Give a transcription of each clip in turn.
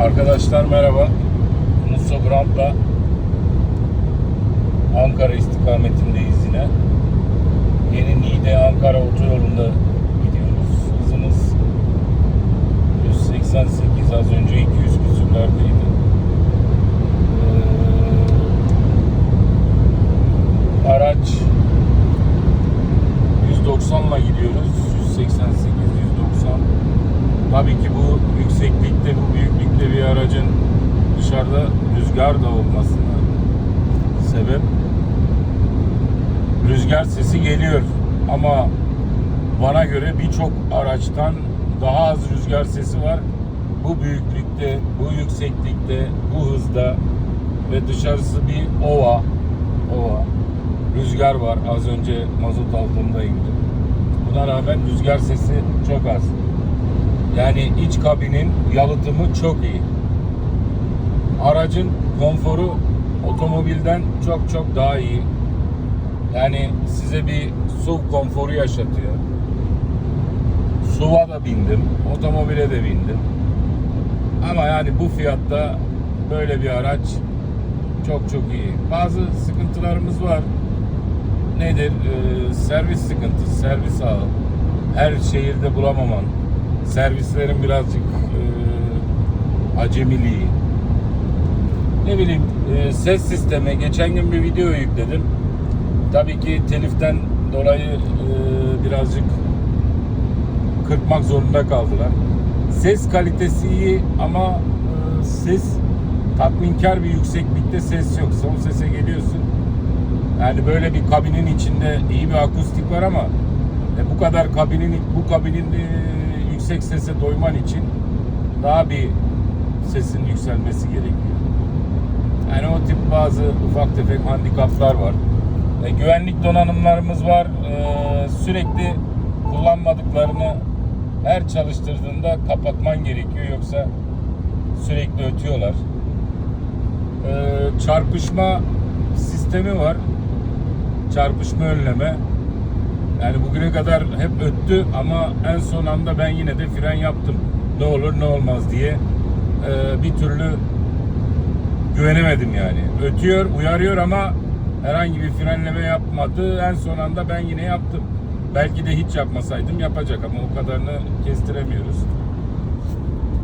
Arkadaşlar merhaba. Musa Brand'la Ankara istikametindeyiz yine. Yeni Niğde Ankara otoyolunda gidiyoruz. Hızımız 188 az önce 200 küsürlerdeydi. Ee, araç 190'la gidiyoruz. 188 190. Tabii ki bu yükseklikte, bu büyüklükte bir aracın dışarıda rüzgar da olmasına sebep rüzgar sesi geliyor ama bana göre birçok araçtan daha az rüzgar sesi var. Bu büyüklükte, bu yükseklikte, bu hızda ve dışarısı bir ova, ova. Rüzgar var. Az önce mazot altında indim. Buna rağmen rüzgar sesi çok az. Yani iç kabinin yalıtımı çok iyi. Aracın konforu otomobilden çok çok daha iyi. Yani size bir SUV konforu yaşatıyor. SUV'a da bindim, otomobile de bindim. Ama yani bu fiyatta böyle bir araç çok çok iyi. Bazı sıkıntılarımız var. Nedir? Ee, servis sıkıntısı, servis ağı. Her şehirde bulamaman. Servislerin birazcık e, acemiliği. Ne bileyim e, ses sistemi. Geçen gün bir video yükledim. Tabii ki teliften dolayı e, birazcık kırpmak zorunda kaldılar. Ses kalitesi iyi ama e, ses tatminkar bir yükseklikte ses yok. Son sese geliyorsun. Yani böyle bir kabinin içinde iyi bir akustik var ama e, bu kadar kabinin bu kabinin e, yüksek sese doyman için daha bir sesin yükselmesi gerekiyor. Yani o tip bazı ufak tefek handikaplar var. E, güvenlik donanımlarımız var. E, sürekli kullanmadıklarını her çalıştırdığında kapatman gerekiyor yoksa sürekli ötüyorlar. E, çarpışma sistemi var. Çarpışma önleme. Yani bugüne kadar hep öttü ama en son anda ben yine de fren yaptım. Ne olur ne olmaz diye. E, bir türlü güvenemedim yani. Ötüyor, uyarıyor ama herhangi bir frenleme yapmadı. En son anda ben yine yaptım. Belki de hiç yapmasaydım yapacak ama o kadarını kestiremiyoruz.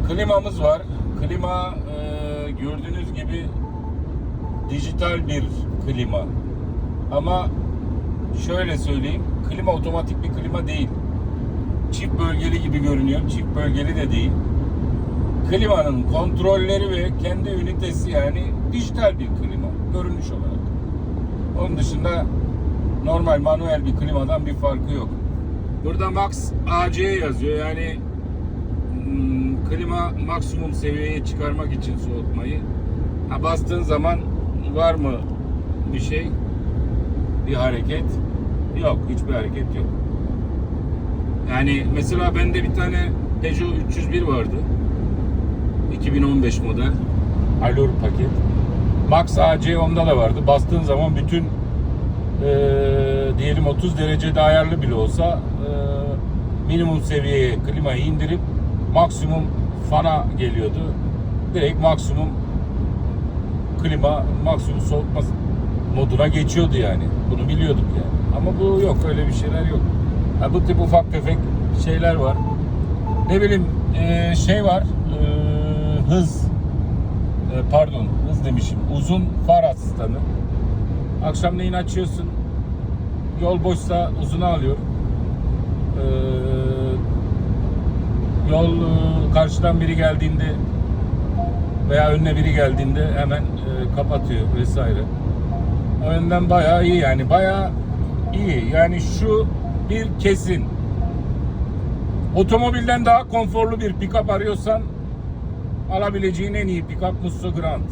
Klimamız var. Klima e, gördüğünüz gibi dijital bir klima. Ama şöyle söyleyeyim, klima otomatik bir klima değil. Çift bölgeli gibi görünüyor. Çift bölgeli de değil. Klimanın kontrolleri ve kendi ünitesi yani dijital bir klima görünüş olarak. Onun dışında normal manuel bir klimadan bir farkı yok. Burada Max AC yazıyor yani hmm, klima maksimum seviyeye çıkarmak için soğutmayı. Ha, bastığın zaman var mı bir şey? Bir hareket? Yok, hiçbir hareket yok. Yani mesela bende bir tane Peugeot 301 vardı. 2015 model. Allure paket. Max AC onda da vardı. Bastığın zaman bütün eee, diyelim 30 derecede ayarlı bile olsa eee, minimum seviyeye klimayı indirip maksimum fana geliyordu. Direkt maksimum klima, maksimum soğutma moduna geçiyordu yani. Bunu biliyorduk yani. Ama bu yok öyle bir şeyler yok. Ha, bu tip ufak tefek şeyler var. Ne bileyim eee, şey var. eee, hız e, pardon hız demişim. Uzun far asistanı. Akşamleyin açıyorsun. Yol boşsa uzuna alıyor. Ee, yol e, karşıdan biri geldiğinde veya önüne biri geldiğinde hemen e, kapatıyor vesaire. O yönden bayağı iyi yani bayağı iyi. Yani şu bir kesin. Otomobilden daha konforlu bir pick-up arıyorsan alabileceğin en iyi pick-up Musso Grand.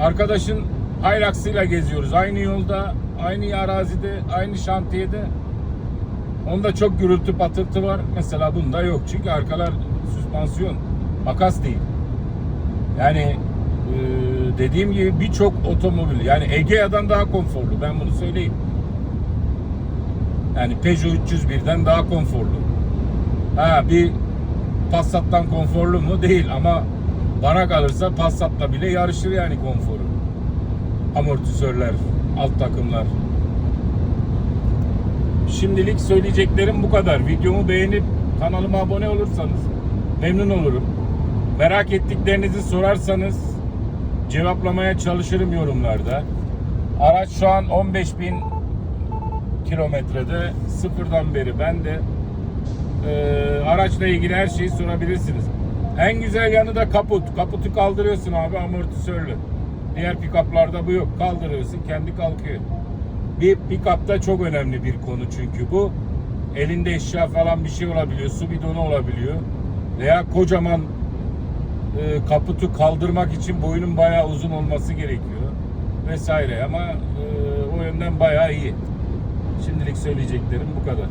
Arkadaşın Hilux'ıyla geziyoruz. Aynı yolda, aynı arazide, aynı şantiyede. Onda çok gürültü patırtı var. Mesela bunda yok. Çünkü arkalar süspansiyon. Makas değil. Yani e, dediğim gibi birçok otomobil yani Egea'dan daha konforlu. Ben bunu söyleyeyim. Yani Peugeot 301'den daha konforlu. Ha bir Passat'tan konforlu mu? Değil ama bana kalırsa Passat'la bile yarışır yani konforu. Amortisörler, alt takımlar. Şimdilik söyleyeceklerim bu kadar. Videomu beğenip kanalıma abone olursanız memnun olurum. Merak ettiklerinizi sorarsanız cevaplamaya çalışırım yorumlarda. Araç şu an 15.000 kilometrede sıfırdan beri ben de e, araçla ilgili her şeyi sorabilirsiniz. En güzel yanı da kaput. Kaputu kaldırıyorsun abi amortisörlü. Diğer pick-up'larda bu yok. Kaldırıyorsun kendi kalkıyor. Bir pick-up'ta çok önemli bir konu çünkü bu. Elinde eşya falan bir şey olabiliyor. Su bidonu olabiliyor. Veya kocaman e, kaputu kaldırmak için boyunun bayağı uzun olması gerekiyor. Vesaire ama e, o yönden bayağı iyi. Şimdilik söyleyeceklerim bu kadar.